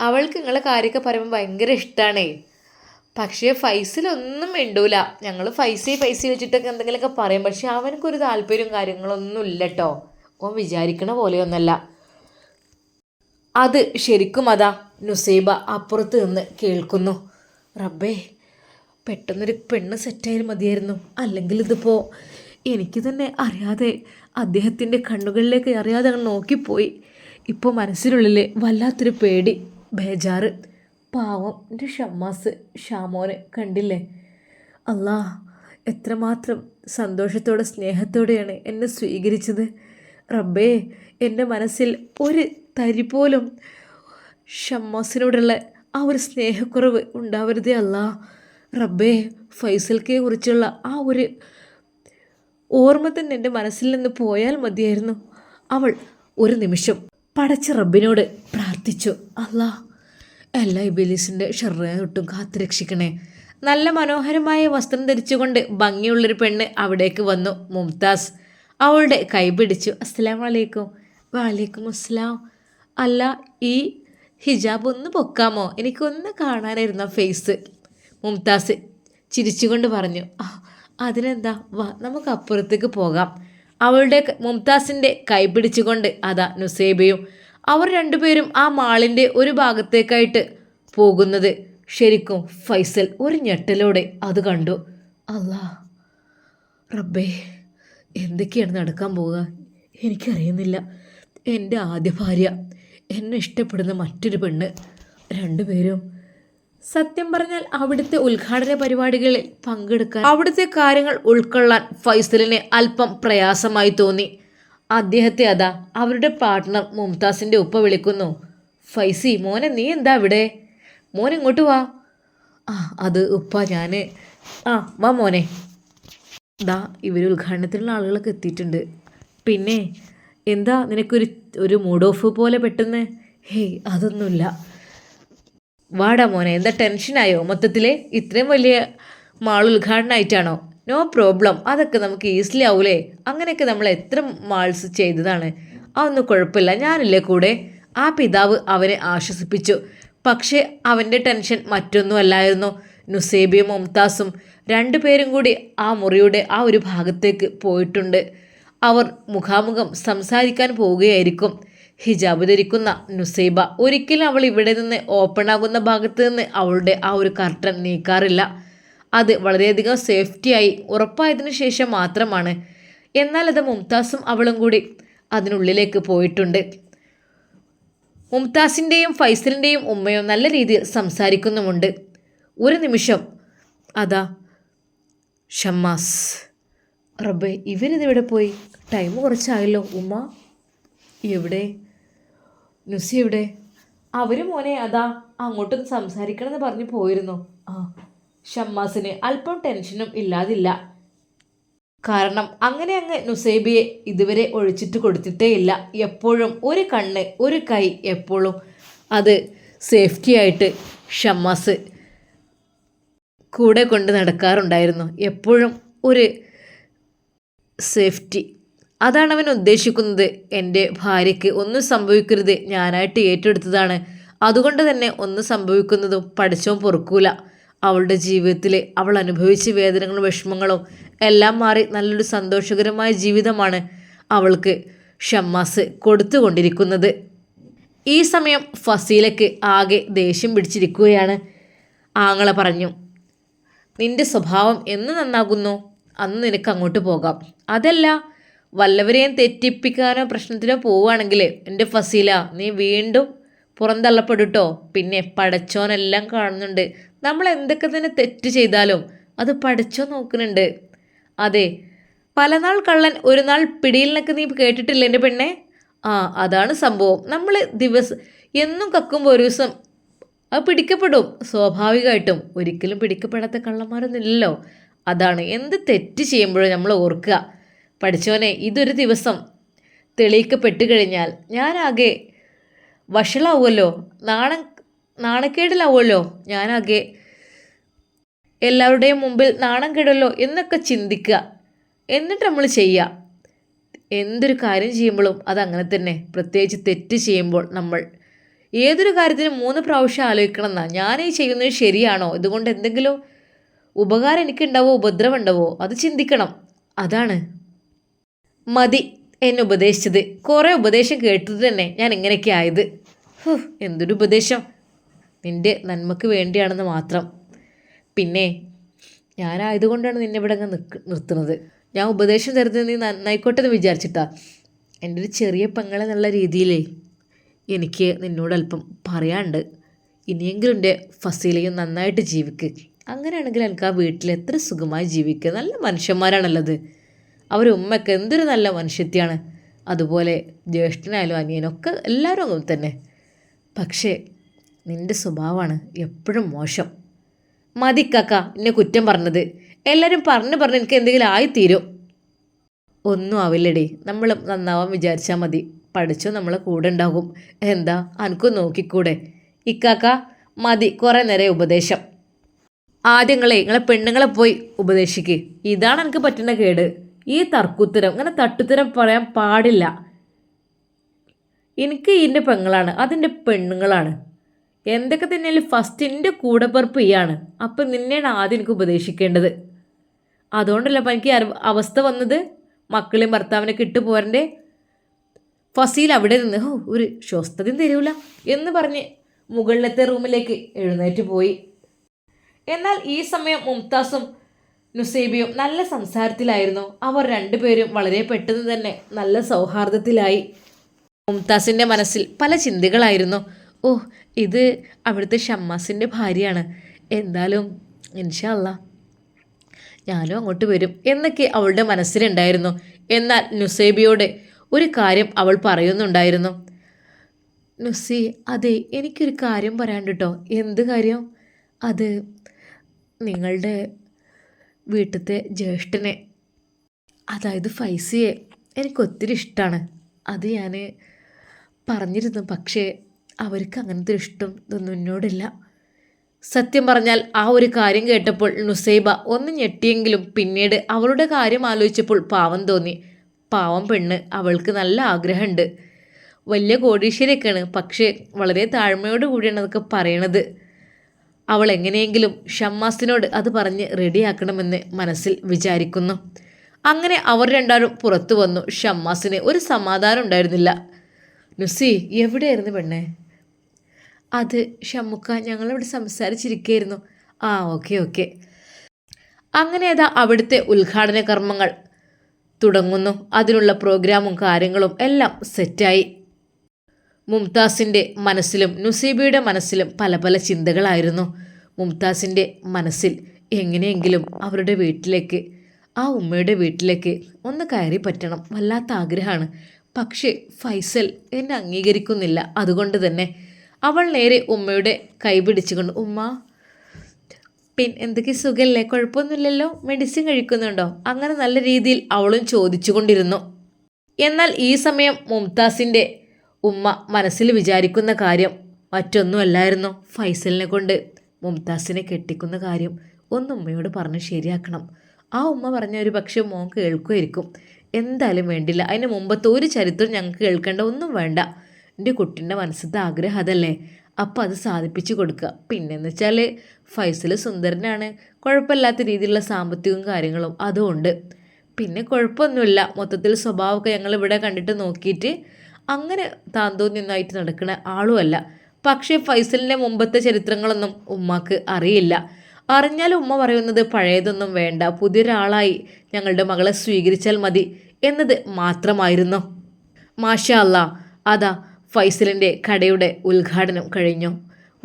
അവൾക്ക് നിങ്ങളെ കാര്യമൊക്കെ പറയുമ്പോൾ ഭയങ്കര ഇഷ്ടമാണേ പക്ഷേ ഫൈസിലൊന്നും മിണ്ടൂല. ഞങ്ങൾ ഫൈസി ഫൈസി വെച്ചിട്ടൊക്കെ എന്തെങ്കിലുമൊക്കെ പറയും. പക്ഷേ അവനക്കൊരു താല്പര്യവും കാര്യങ്ങളൊന്നും ഇല്ല കേട്ടോ ഓൻ വിചാരിക്കണ പോലെയൊന്നല്ല. അത് ശരിക്കും അതാ നുസൈബ അപ്പുറത്ത് നിന്ന് കേൾക്കുന്നു. റബ്ബേ പെട്ടെന്നൊരു പെണ്ണ് സെറ്റായാലും മതിയായിരുന്നു. അല്ലെങ്കിൽ ഇതിപ്പോൾ എനിക്ക് തന്നെ അറിയാതെ അദ്ദേഹത്തിന്റെ കണ്ണുകളിലേക്ക് അറിയാതെ അങ്ങ് നോക്കിപ്പോയി. ഇപ്പോൾ മനസ്സിനുള്ളിൽ വല്ലാത്തൊരു പേടി ബേജാറ്. പാവം എന്റെ ഷമ്മാസ് ഷാമോനെ കണ്ടില്ലേ? അല്ലാ എത്രമാത്രം സന്തോഷത്തോടെ സ്നേഹത്തോടെയാണ് എന്നെ സ്വീകരിച്ചത്. റബ്ബേ എന്റെ മനസ്സിൽ ഒരു തരി പോലും ഷമ്മാസിനോടുള്ള ആ ഒരു സ്നേഹക്കുറവ് ഉണ്ടാവരുതേ അല്ല റബ്ബേ ഫൈസൽക്കയെ കുറിച്ചുള്ള ആ ഒരു ഓർമ്മ തന്നെ എന്റെ മനസ്സിൽ നിന്ന് പോയാൽ മതിയായിരുന്നു. അവൾ ഒരു നിമിഷം പടച്ച റബ്ബിനോട് പ്രാർത്ഥിച്ചു. അല്ലാ എല്ലാ ഇബിലീസിന്റെ ഷെറൊട്ടും കാത്തു കാത്തുരക്ഷിക്കണേ നല്ല മനോഹരമായ വസ്ത്രം ധരിച്ചുകൊണ്ട് ഭംഗിയുള്ളൊരു പെണ്ണ് അവിടേക്ക് വന്നു മുംതാസ്. അവളുടെ കൈ പിടിച്ചു. അസ്സലാം വലൈക്കും വാലേക്കും അസ്സലാം. അല്ല ഈ ഹിജാബ് ഒന്ന് പൊക്കാമോ? എനിക്കൊന്ന് കാണാനായിരുന്നു ഫേസ്. മുംതാസ് ചിരിച്ചുകൊണ്ട് പറഞ്ഞു അതിനെന്താ? വാ നമുക്ക് അപ്പുറത്തേക്ക് പോകാം. അവളുടെ മുംതാസിന്റെ കൈ പിടിച്ചുകൊണ്ട് അതാ നുസേബയും അവർ രണ്ടുപേരും ആ മാളിന്റെ ഒരു ഭാഗത്തേക്കായിട്ട് പോകുന്നത് ശരിക്കും ഫൈസൽ ഒരു ഞെട്ടലോടെ അത് കണ്ടു. അല്ലാ റബ്ബേ എന്തൊക്കെയാണ് നടക്കാൻ പോവുക? എനിക്കറിയുന്നില്ല. എന്റെ ആദ്യ ഭാര്യ എന്നെ ഇഷ്ടപ്പെടുന്ന മറ്റൊരു പെണ്ണ്. രണ്ടുപേരും സത്യം പറഞ്ഞാൽ അവിടുത്തെ ഉദ്ഘാടന പരിപാടികളിൽ പങ്കെടുക്കാൻ അവിടുത്തെ കാര്യങ്ങൾ ഉൾക്കൊള്ളാൻ ഫൈസലിന് അല്പം പ്രയാസമായി തോന്നി. അദ്ദേഹത്തെ അതാ അവരുടെ പാർട്ട്ണർ മുംതാസിന്റെ ഉപ്പ വിളിക്കുന്നു. ഫൈസി മോനെ നീ എന്താ ഇവിടെ മോൻ ഇങ്ങോട്ട് വാ. ആ അത് ഉപ്പ ഞാൻ ആ വാ മോനെ. ദാ ഇവർ ഉദ്ഘാടനത്തിലുള്ള ആളുകളൊക്കെ എത്തിയിട്ടുണ്ട്. പിന്നെ എന്താ നിനക്കൊരു ഒരു മൂഡ് ഓഫ് പോലെ പെട്ടെന്ന്? ഹേയ് അതൊന്നുമില്ല. വാടാ മോനെ എന്താ ടെൻഷനായോ മൊത്തത്തിൽ ഇത്രയും വലിയ മാൾ ഉദ്ഘാടനമായിട്ടാണോ നോ പ്രോബ്ലം അതൊക്കെ നമുക്ക് ഈസിലി ആവൂലേ? അങ്ങനെയൊക്കെ നമ്മൾ എത്ര മാൾസ് ചെയ്തതാണ്? അതൊന്നും കുഴപ്പമില്ല. ഞാനില്ലേ കൂടെ? ആ പിതാവ് അവനെ ആശ്വസിപ്പിച്ചു. പക്ഷേ അവന്റെ ടെൻഷൻ മറ്റൊന്നുമല്ലായിരുന്നു നുസേബിയും മുംതാസും രണ്ടുപേരും കൂടി ആ മുറിയുടെ ആ ഒരു ഭാഗത്തേക്ക് പോയിട്ടുണ്ട്. അവർ മുഖാമുഖം സംസാരിക്കാൻ പോവുകയായിരിക്കും. ഹിജാബ് ധരിക്കുന്ന നുസൈബ ഒരിക്കലും അവൾ ഇവിടെ നിന്ന് ഓപ്പൺ ആകുന്ന ഭാഗത്ത് നിന്ന് അവളുടെ ആ ഒരു കർട്ടൻ നീക്കാറില്ല. അത് വളരെയധികം സേഫ്റ്റിയായി ഉറപ്പായതിനു ശേഷം മാത്രമാണ്. എന്നാൽ അത് മുംതാസും അവളും കൂടി അതിനുള്ളിലേക്ക് പോയിട്ടുണ്ട്. മുംതാസിന്റെയും ഫൈസലിന്റെയും ഉമ്മയോ നല്ല രീതിയിൽ സംസാരിക്കുന്നുമുണ്ട്. ഒരു നിമിഷം. അതാ ഷമ്മാസ്. റബ്ബെ ഇവരിതിവിടെ പോയി? ടൈം കുറച്ചായല്ലോ ഉമ്മ. എവിടെ? നുസി അവർ മോനെ അതാ അങ്ങോട്ടൊന്ന് സംസാരിക്കണമെന്ന് പറഞ്ഞു പോയിരുന്നു. ആ ഷമ്മാസിന് അല്പം ടെൻഷനും ഇല്ലാതില്ല. കാരണം അങ്ങനെ അങ്ങ് നുസൈബിയെ ഇതുവരെ ഒഴിച്ചിട്ട് കൊടുത്തിട്ടേ ഇല്ല. എപ്പോഴും ഒരു കണ്ണ് ഒരു കൈ എപ്പോഴും. അത് സേഫ്റ്റി ആയിട്ട് ഷമ്മാസ് കൂടെ കൊണ്ട് നടക്കാറുണ്ടായിരുന്നു. എപ്പോഴും ഒരു സേഫ്റ്റി. അതാണ് അവൻ ഉദ്ദേശിക്കുന്നത്. എന്റെ ഭാര്യയ്ക്ക് ഒന്നും സംഭവിക്കരുത്. ഞാനായിട്ട് ഏറ്റെടുത്തതാണ്. അതുകൊണ്ട് തന്നെ ഒന്നും സംഭവിക്കുന്നതും പഠിച്ചവും പൊറുക്കൂല. അവളുടെ ജീവിതത്തിൽ അവൾ അനുഭവിച്ച വേദനകളും വിഷമങ്ങളും എല്ലാം മാറി നല്ലൊരു സന്തോഷകരമായ ജീവിതമാണ് അവൾക്ക് ഷമ്മാസ് കൊടുത്തുകൊണ്ടിരിക്കുന്നത്. ഈ സമയം ഫസീലയ്ക്ക് ആകെ ദേഷ്യം പിടിച്ചിരിക്കുകയാണ്. ആങ്ങളെ പറഞ്ഞു നിന്റെ സ്വഭാവം എന്ന് നന്നാകുന്നു. അന്ന് നിനക്ക് അങ്ങോട്ട് പോകാം. അതല്ല വല്ലവരെയും തെറ്റിപ്പിക്കാനോ പ്രശ്നത്തിനോ പോവുകയാണെങ്കിൽ എന്റെ ഫസീല നീ വീണ്ടും പുറന്തള്ളപ്പെടുട്ടോ. പിന്നെ പടച്ചോനെല്ലാം കാണുന്നുണ്ട്. നമ്മൾ എന്തൊക്കെ തന്നെ തെറ്റ് ചെയ്താലും അത് പടച്ചോ നോക്കുന്നുണ്ട്. അതെ പലനാൾ കള്ളൻ ഒരു നാൾ പിടിയിലിനൊക്കെ നീ കേട്ടിട്ടില്ല എന്റെ പെണ്ണെ? ആ അതാണ് സംഭവം. നമ്മൾ ദിവസം എന്നും കക്കുമ്പോൾ ഒരു ദിവസം അത് പിടിക്കപ്പെടും. സ്വാഭാവികമായിട്ടും ഒരിക്കലും പിടിക്കപ്പെടാത്ത കള്ളന്മാരൊന്നുമില്ലല്ലോ അതാണ് എന്ത് തെറ്റ് ചെയ്യുമ്പോഴും നമ്മൾ ഓർക്കുക. പഠിച്ചോനെ ഇതൊരു ദിവസം തെളിയിക്കപ്പെട്ടു കഴിഞ്ഞാൽ ഞാനാകെ വഷളാവുമല്ലോ നാണം നാണക്കേടിലാവുമല്ലോ ഞാനാകെ എല്ലാവരുടെയും മുമ്പിൽ നാണം കേടല്ലോ എന്നൊക്കെ ചിന്തിക്കുക. എന്നിട്ട് നമ്മൾ ചെയ്യുക. എന്തൊരു കാര്യം ചെയ്യുമ്പോഴും അതങ്ങനെ തന്നെ. പ്രത്യേകിച്ച് തെറ്റ് ചെയ്യുമ്പോൾ നമ്മൾ ഏതൊരു കാര്യത്തിനും മൂന്ന് പ്രാവശ്യം ആലോചിക്കണം എന്നാ. ഞാനീ ചെയ്യുന്നത് ശരിയാണോ? ഇതുകൊണ്ട് എന്തെങ്കിലും ഉപകാരം എനിക്കുണ്ടാവോ? ഉപദ്രവം ഉണ്ടാവോ? അത് ചിന്തിക്കണം. അതാണ്. മതി എന്നെ ഉപദേശിച്ചത്. കുറേ ഉപദേശം കേട്ടത് തന്നെ ഞാൻ ഇങ്ങനെയൊക്കെ ആയത്? എന്തൊരു ഉപദേശം. നിന്റെ നന്മക്ക് വേണ്ടിയാണെന്ന് മാത്രം. പിന്നെ ഞാനായതുകൊണ്ടാണ് നിന്നെ ഇവിടെ അങ്ങ് നിക്ക് നിർത്തുന്നത്. ഞാൻ ഉപദേശം തരുന്നത് നീ നന്നായിക്കോട്ടെ എന്ന് വിചാരിച്ചിട്ടാ. എന്റെ ഒരു ചെറിയ പെങ്ങളെ രീതിയിലേ എനിക്ക് നിന്നോട് അല്പം പറയാണ്ട് ഇനിയെങ്കിലും എന്റെ ഫസീലയും നന്നായിട്ട് ജീവിക്ക്. അങ്ങനെയാണെങ്കിൽ എനിക്ക് ആ വീട്ടിൽ എത്ര സുഖമായി ജീവിക്കുക. നല്ല മനുഷ്യന്മാരാണുള്ളത് അവരുടെ ഉമ്മയൊക്കെ എന്തൊരു നല്ല മനുഷ്യത്തെയാണ്. അതുപോലെ ജ്യേഷ്ഠനായാലും അനിയനൊക്കെ എല്ലാവരും അങ്ങനെ തന്നെ. പക്ഷേ നിന്റെ സ്വഭാവമാണ് എപ്പോഴും മോശം. മതി കാക്ക എന്നെ കുറ്റം പറഞ്ഞത്. എല്ലാവരും പറഞ്ഞു പറഞ്ഞ് എനിക്ക് എന്തെങ്കിലും ആയിത്തീരും. ഒന്നും ആവില്ലടി. നമ്മൾ നന്നാവാൻ വിചാരിച്ചാൽ മതി. പഠിച്ചു നമ്മളെ കൂടെ ഉണ്ടാകും. എന്താ? അനക്കും നോക്കിക്കൂടെ? ഇക്കാക്ക മതി. കുറേ നേരെ ഉപദേശം. ആദ്യങ്ങളെ നിങ്ങളെ പെണ്ണുങ്ങളെ പോയി ഉപദേശിക്ക്. ഇതാണ് എനിക്ക് പറ്റുന്ന കേട്. ഈ തർക്കുത്തരം ഇങ്ങനെ തട്ടുത്തരം പറയാൻ പാടില്ല. എനിക്ക് ഇതിന്റെ പെങ്ങളാണ് അതിന്റെ പെണ്ണുങ്ങളാണ്. എന്തൊക്കെ തന്നെയാലും ഫസ്റ്റ് എന്റെ കൂടെ കൂടെപ്പിറപ്പ് ഇയാണ്. അപ്പം നിന്നെയാണ് ആദ്യം എനിക്ക് ഉപദേശിക്കേണ്ടത്. അതുകൊണ്ടല്ല അപ്പം എനിക്ക് അവസ്ഥ വന്നത്? മക്കളെയും ഭർത്താവിനൊക്കെ ഇട്ട് പോരന്റെ ഫസീൽ അവിടെ നിന്ന് ഹോ ഒരു സ്വസ്ഥതയും തരൂല എന്ന് പറഞ്ഞ് മുകളിലത്തെ റൂമിലേക്ക് എഴുന്നേറ്റ് പോയി. എന്നാൽ ഈ സമയം മുംതാസും നുസൈബിയും നല്ല സംസാരത്തിലായിരുന്നു. അവർ രണ്ടുപേരും വളരെ പെട്ടെന്ന് തന്നെ നല്ല സൗഹാർദ്ദത്തിലായി. മുംതാസിന്റെ മനസ്സിൽ പല ചിന്തകളായിരുന്നു. ഓ ഇത് അവിടുത്തെ ഷമ്മാസിന്റെ ഭാര്യയാണ്. എന്തായാലും ഇൻഷല്ല ഞാനും അങ്ങോട്ട് വരും എന്നൊക്കെ അവളുടെ മനസ്സിലുണ്ടായിരുന്നു. എന്നാൽ നുസേബിയോട് ഒരു കാര്യം അവൾ പറയുന്നുണ്ടായിരുന്നു. നുസി അതെ എനിക്കൊരു കാര്യം പറയാണ്ട് കേട്ടോ എന്ത് കാര്യം? അത് നിങ്ങളുടെ വീട്ടിലത്തെ ജ്യേഷ്ഠനെ. അതായത് ഫൈസിയെ എനിക്ക് ഒത്തിരി ഇഷ്ടമാണ് അത് ഞാൻ പറഞ്ഞിരുന്നു. പക്ഷേ അവർക്ക് അങ്ങനത്തെ ഇഷ്ടം ഇതൊന്നും എന്നോടില്ല. സത്യം പറഞ്ഞാൽ ആ ഒരു കാര്യം കേട്ടപ്പോൾ നുസൈബ ഒന്ന് ഞെട്ടിയെങ്കിലും പിന്നീട് അവളുടെ കാര്യം ആലോചിച്ചപ്പോൾ പാവം തോന്നി. പാവം പെണ്ണ്. അവൾക്ക് നല്ല ആഗ്രഹമുണ്ട്. വലിയ കോടീശ്വരിയൊക്കെയാണ്. പക്ഷേ വളരെ താഴ്മയോട് കൂടിയാണ് അതൊക്കെ പറയണത്. അവൾ എങ്ങനെയെങ്കിലും ഷമ്മാസിനോട് അത് പറഞ്ഞ് റെഡിയാക്കണമെന്ന് മനസ്സിൽ വിചാരിക്കുന്നു. അങ്ങനെ അവർ രണ്ടാളും പുറത്തു വന്നു. ഷമ്മാസിന് ഒരു സമാധാനം ഉണ്ടായിരുന്നില്ല. നുസി എവിടെയായിരുന്നു പെണ്ണെ? അത് ഷമ്മുക്ക ഞങ്ങളിവിടെ സംസാരിച്ചിരിക്കുകയായിരുന്നു ആ ഓക്കെ ഓക്കെ. അങ്ങനെ അതാ അവിടുത്തെ ഉദ്ഘാടന കർമ്മങ്ങൾ തുടങ്ങുന്നു. അതിനുള്ള പ്രോഗ്രാമും കാര്യങ്ങളും എല്ലാം സെറ്റായി. മുംതാസിന്റെ മനസ്സിലും നുസീബയുടെ മനസ്സിലും പല പല ചിന്തകളായിരുന്നു. മുംതാസിന്റെ മനസ്സിൽ എങ്ങനെയെങ്കിലും അവരുടെ വീട്ടിലേക്ക് ആ ഉമ്മയുടെ വീട്ടിലേക്ക് ഒന്ന് കയറി പറ്റണം വല്ലാത്ത ആഗ്രഹമാണ്. പക്ഷേ ഫൈസൽ എന്നെ അംഗീകരിക്കുന്നില്ല. അതുകൊണ്ട് തന്നെ അവൾ നേരെ ഉമ്മയുടെ കൈ പിടിച്ചുകൊണ്ട് ഉമ്മ പിൻ എന്തൊക്കെ സുഖമല്ലേ കുഴപ്പമൊന്നുമില്ലല്ലോ? മെഡിസിൻ കഴിക്കുന്നുണ്ടോ? അങ്ങനെ നല്ല രീതിയിൽ അവളും ചോദിച്ചുകൊണ്ടിരുന്നു. എന്നാൽ ഈ സമയം മുംതാസിന്റെ ഉമ്മ മനസ്സിൽ വിചാരിക്കുന്ന കാര്യം മറ്റൊന്നുമല്ലായിരുന്നു ഫൈസലിനെ കൊണ്ട്. മുംതാസിനെ കെട്ടിക്കുന്ന കാര്യം ഒന്ന് ഉമ്മയോട് പറഞ്ഞ് ശരിയാക്കണം. ആ ഉമ്മ പറഞ്ഞ ഒരു പക്ഷേ മോൻ കേൾക്കുമായിരിക്കും. എന്തായാലും വേണ്ടില്ല. അതിന് മുമ്പത്തെ ഒരു ചരിത്രം ഞങ്ങൾക്ക് കേൾക്കേണ്ട ഒന്നും വേണ്ട. എന്റെ കുട്ടീന്റെ മനസ്സിലത്തെ ആഗ്രഹം അതല്ലേ. അപ്പം അത് സാധിപ്പിച്ചു കൊടുക്കുക. പിന്നെന്ന് വെച്ചാൽ ഫൈസൽ സുന്ദരനാണ്. കുഴപ്പമില്ലാത്ത രീതിയിലുള്ള സാമ്പത്തികവും കാര്യങ്ങളും അതുമുണ്ട് പിന്നെ കുഴപ്പമൊന്നുമില്ല. മൊത്തത്തിൽ സ്വഭാവമൊക്കെ ഞങ്ങൾ ഇവിടെ കണ്ടിട്ട് നോക്കിയിട്ട് അങ്ങനെ താന്തോന്നിയൊന്നായിട്ട് നടക്കുന്ന ആളുമല്ല. പക്ഷേ ഫൈസലിന്റെ മുമ്പത്തെ ചരിത്രങ്ങളൊന്നും ഉമ്മാക്ക് അറിയില്ല. അറിഞ്ഞാൽ ഉമ്മ പറയുന്നത് പഴയതൊന്നും വേണ്ട. പുതിയൊരാളായി ഞങ്ങളുടെ മകളെ സ്വീകരിച്ചാൽ മതി എന്നത് മാത്രമായിരുന്നു. മാഷ അല്ല അതാ ഫൈസലിന്റെ കടയുടെ ഉദ്ഘാടനം കഴിഞ്ഞു.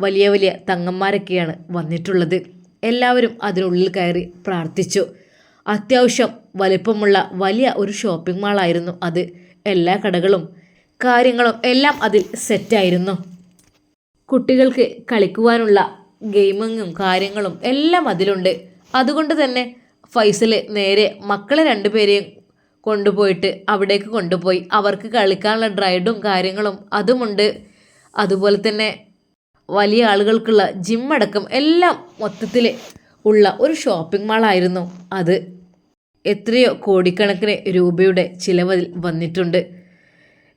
വലിയ വലിയ തങ്ങന്മാരൊക്കെയാണ് വന്നിട്ടുള്ളത്. എല്ലാവരും അതിനുള്ളിൽ കയറി പ്രാർത്ഥിച്ചു. അത്യാവശ്യം വലിപ്പമുള്ള വലിയ ഒരു ഷോപ്പിംഗ് മാളായിരുന്നു അത്. എല്ലാ കടകളും കാര്യങ്ങളും എല്ലാം അതിൽ സെറ്റായിരുന്നു. കുട്ടികൾക്ക് കളിക്കുവാനുള്ള ഗെയിമിങ്ങും കാര്യങ്ങളും എല്ലാം അതിലുണ്ട്. അതുകൊണ്ട് തന്നെ ഫൈസൽ നേരെ മക്കളെ രണ്ടുപേരെയും കൊണ്ടുപോയിട്ട് അവിടേക്ക് കൊണ്ടുപോയി. അവർക്ക് കളിക്കാനുള്ള ഡ്രൈഡും കാര്യങ്ങളും അതുമുണ്ട്. അതുപോലെ തന്നെ വലിയ ആളുകൾക്കുള്ള ജിം അടക്കം എല്ലാം മൊത്തത്തിൽ ഉള്ള ഒരു ഷോപ്പിംഗ് മാളായിരുന്നു അത് എത്രയോ കോടിക്കണക്കിന് രൂപയുടെ ചിലവതിൽ വന്നിട്ടുണ്ട്.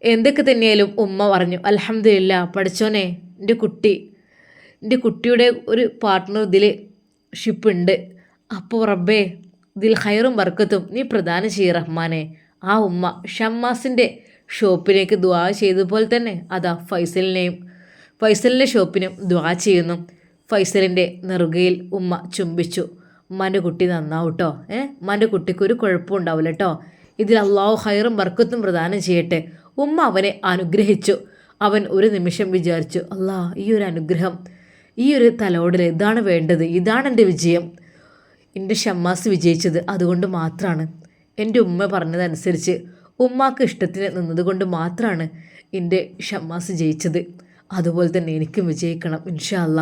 എന്തൊക്കെ തന്നെയായാലും ഉമ്മ പറഞ്ഞു അലഹമില്ല പഠിച്ചോനെ എന്റെ കുട്ടി എന്റെ കുട്ടിയുടെ ഒരു പാർട്ട്ണർ ഇതിൽ ഷിപ്പുണ്ട് അപ്പോൾ റബ്ബേ ഇതിൽ ഹൈറും വർക്കത്തും നീ പ്രദാനം ചെയ്യ റഹ്മാനെ. ആ ഉമ്മ ഷമ്മാസിന്റെ ഷോപ്പിലേക്ക് ദ്വാ ചെയ്തതുപോലെ തന്നെ അതാ ഫൈസലിനെയും ഫൈസലിന്റെ ഷോപ്പിനും ദ്വാ ചെയ്യുന്നു. ഫൈസലിന്റെ നെറുകയിൽ ഉമ്മ ചുംബിച്ചു. ഉമ്മാന്റെ കുട്ടി നന്നാവും കേട്ടോ ഏ? ഉമ്മാന്റെ കുട്ടിക്ക് ഒരു കുഴപ്പമുണ്ടാവില്ല കേട്ടോ ഇതിൽ അള്ളാഹു ഹൈറും ബർക്കത്തും പ്രദാനം ചെയ്യട്ടെ. ഉമ്മ അവനെ അനുഗ്രഹിച്ചു. അവൻ ഒരു നിമിഷം വിചാരിച്ചു അല്ലാ ഈ ഒരു അനുഗ്രഹം ഈ ഒരു തലോടൽ ഇതാണ് വേണ്ടത് ഇതാണ് എന്റെ വിജയം. എന്റെ ഷമ്മാസ് വിജയിച്ചത് അതുകൊണ്ട് മാത്രമാണ് എന്റെ ഉമ്മ പറഞ്ഞതനുസരിച്ച് ഉമ്മാക്ക് ഇഷ്ടത്തിന് നിന്നതുകൊണ്ട് മാത്രമാണ് എന്റെ ഷമ്മാസ് ജയിച്ചത്. അതുപോലെ തന്നെ എനിക്കും വിജയിക്കണം ഇൻഷാല്ല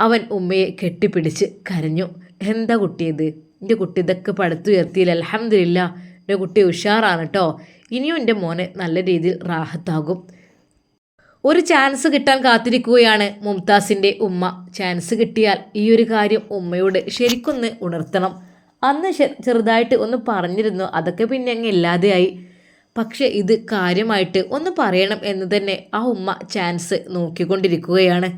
അവൻ ഉമ്മയെ കെട്ടിപ്പിടിച്ച് കരഞ്ഞു. എന്താ കുട്ടിയത് എന്റെ കുട്ടി ഇതൊക്കെ പടുത്തുയർത്തിയില്ല അലഹമില്ല എന്റെ കുട്ടി ഉഷാറാണ് കേട്ടോ ഇനിയും എന്റെ മോനെ നല്ല രീതിയിൽ റാഹത്താകും. ഒരു ചാൻസ് കിട്ടാൻ കാത്തിരിക്കുകയാണ് മുംതാസിന്റെ ഉമ്മ. ചാൻസ് കിട്ടിയാൽ ഈ ഒരു കാര്യം ഉമ്മയോട് ശരിക്കൊന്ന് ഉണർത്തണം. അന്ന് ചെറുതായിട്ട് ഒന്ന് പറഞ്ഞിരുന്നു അതൊക്കെ പിന്നെ അങ്ങ് ഇല്ലാതെയായി. പക്ഷേ ഇത് കാര്യമായിട്ട് ഒന്ന് പറയണം എന്ന് തന്നെ ആ ഉമ്മ ചാൻസ് നോക്കിക്കൊണ്ടിരിക്കുകയാണ്.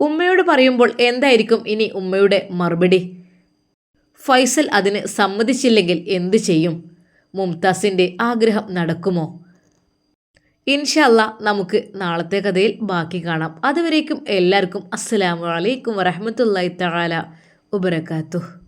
ഉമ്മയോട് പറയുമ്പോൾ എന്തായിരിക്കും ഇനി ഉമ്മയുടെ മറുപടി? ഫൈസൽ അതിന് സമ്മതിച്ചില്ലെങ്കിൽ എന്തു ചെയ്യും? മുംതാസിന്റെ ആഗ്രഹം നടക്കുമോ? ഇൻഷല്ല നമുക്ക് നാളത്തെ കഥയിൽ ബാക്കി കാണാം. അതുവരേക്കും എല്ലാവർക്കും അസ്സലാമു അലൈക്കും വറഹമത്തല്ലാ തആല വബറകാതുഹു.